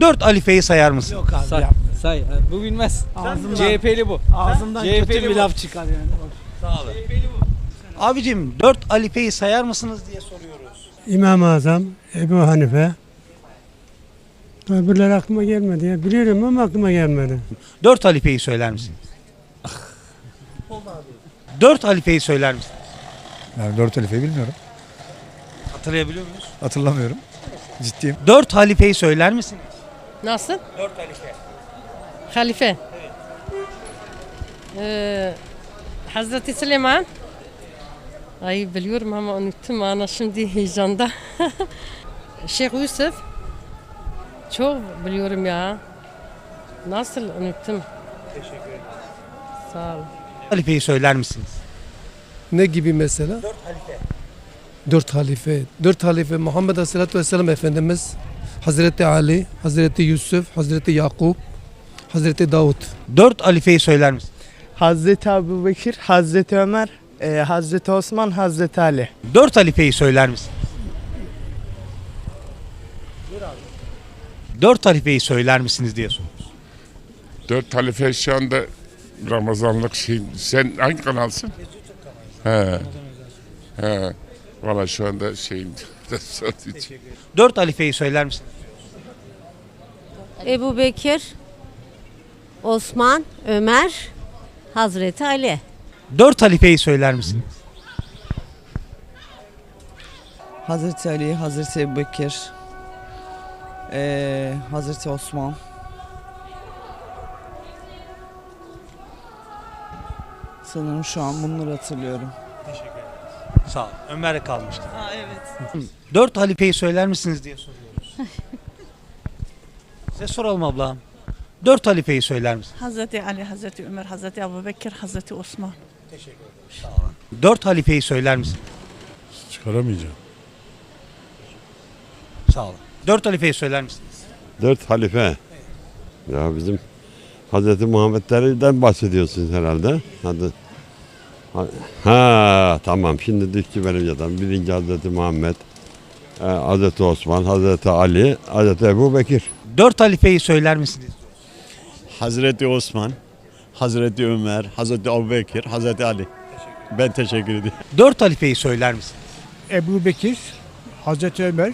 Dört halifeyi sayar mısın? Yok abi Say, say. Bu bilmez. Ağzımdan, CHP'li bu. ağzımdan CHP'li kötü bir bu. laf çıkar yani. Sağ olun. Abicim dört halifeyi sayar mısınız diye soruyoruz. İmam-ı Azam, Ebu Hanife. Öbürler aklıma gelmedi ya. Biliyorum ama aklıma gelmedi. Dört halifeyi söyler misiniz? Dört halifeyi söyler misiniz? Yani dört halifeyi bilmiyorum. Hatırlayabiliyor muyuz? Hatırlamıyorum. Ciddiyim. Dört halifeyi söyler misiniz? Nasıl? Dört halife. Halife. Ee, Hazreti Süleyman. Ay biliyorum ama unuttum ana şimdi heyecanda. Şeyh Yusuf. Çok biliyorum ya. Nasıl unuttum? Teşekkür ederim. Sağ ol. Halifeyi söyler misiniz? Ne gibi mesela? Dört halife. Dört halife. Dört halife Muhammed Aleyhisselatü Vesselam Efendimiz, Hazreti Ali, Hazreti Yusuf, Hazreti Yakup, Hazreti Davut. Dört halifeyi söyler misiniz? Hazreti Ebu Bekir, Hazreti Ömer, e, Hazreti Osman, Hazreti Ali. Dört halifeyi söyler misiniz? Dört halifeyi söyler misiniz diye soruyoruz. Dört halife şu anda Ramazanlık şey. Sen hangi kanalsın? He. He. Valla şu anda şeyim. Dört halifeyi söyler misiniz? Ebu Bekir, Osman, Ömer, Hazreti Ali. Dört halifeyi söyler misiniz? Hazreti Ali, Hazreti Ebubekir, eee Hazreti Osman. Sanırım şu an bunları hatırlıyorum. Sağ ol. Ömer'e kalmıştı. Aa evet. Dört halifeyi söyler misiniz diye soruyoruz. Size soralım ablam. Dört halifeyi söyler misiniz? Hazreti Ali, Hazreti Ömer, Hazreti Ebu Bekir, Hazreti Osman. Dört halifeyi söyler misiniz? Çıkaramayacağım. Sağ olun. Dört halifeyi söyler misiniz? Dört halife. Ya bizim Hazreti Muhammed'lerden bahsediyorsunuz herhalde. Hadi. Ha, tamam şimdi düştü benim yadan. Birinci Hazreti Muhammed, e, Hazreti Osman, Hazreti Ali, Hazreti Ebu Bekir. Dört halifeyi söyler misiniz? Hazreti Osman, Hazreti Ömer, Hazreti Ebubekir, Hazreti Ali. Ben teşekkür ediyorum. Dört halifeyi söyler misiniz? Ebu Bekir, Hazreti Ömer,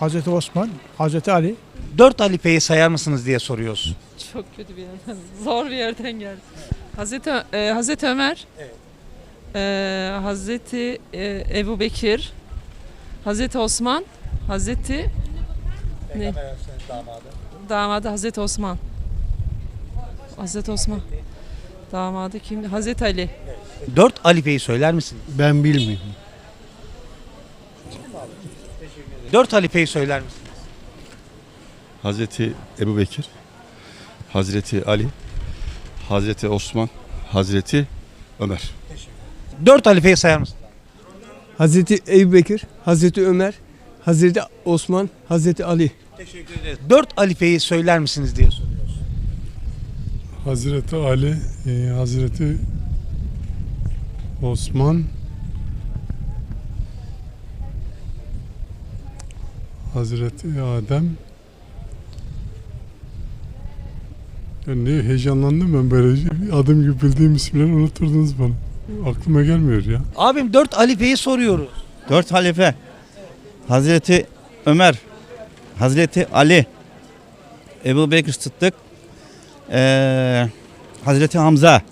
Hazreti Osman, Hazreti Ali. Dört halifeyi sayar mısınız diye soruyoruz. Çok kötü bir yerden, zor bir yerden geldi. Hazreti, e, Hazreti Ömer, e, Hazreti e, Ebu Bekir, Hazreti Osman, Hazreti ne? Damadı Hazreti Osman. Hazreti Osman. Damadı kim? Hazreti Ali. Dört halifeyi söyler misiniz? Ben bilmiyorum. Dört halifeyi söyler misiniz? Hazreti Ebubekir, Hazreti Ali, Hazreti Osman, Hazreti Ömer. Dört halifeyi sayar mısınız? Hazreti Ebu Bekir, Hazreti Ömer, Hazreti Osman, Hazreti Ali. Dört halifeyi söyler misiniz diye soruyoruz. Hazreti Ali, e, Hazreti Osman, Hazreti Adem. Ya ne heyecanlandım ben böyle adım gibi bildiğim isimleri unutturdunuz bana. Aklıma gelmiyor ya. Abim dört halifeyi soruyoruz. Dört halife. Hazreti Ömer, Hazreti Ali, Ebu Bekir Sıddık, eee, Hazreti Hamza.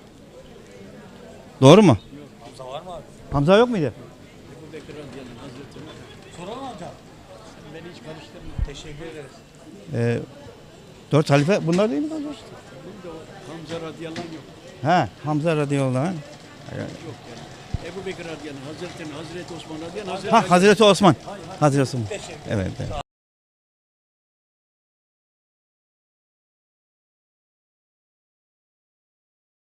Doğru mu? Hamza var mı abi? Hamza yok muydu? Teşekkür ederiz. Ee, dört halife bunlar değil mi? Hamza radıyallahu yok. Ha, Hamza radıyallahu anh. Ebu Bekir Hazreti, Hazreti Osman radıyallahu Ha, Hazreti Osman. Hazreti Osman. Evet, evet.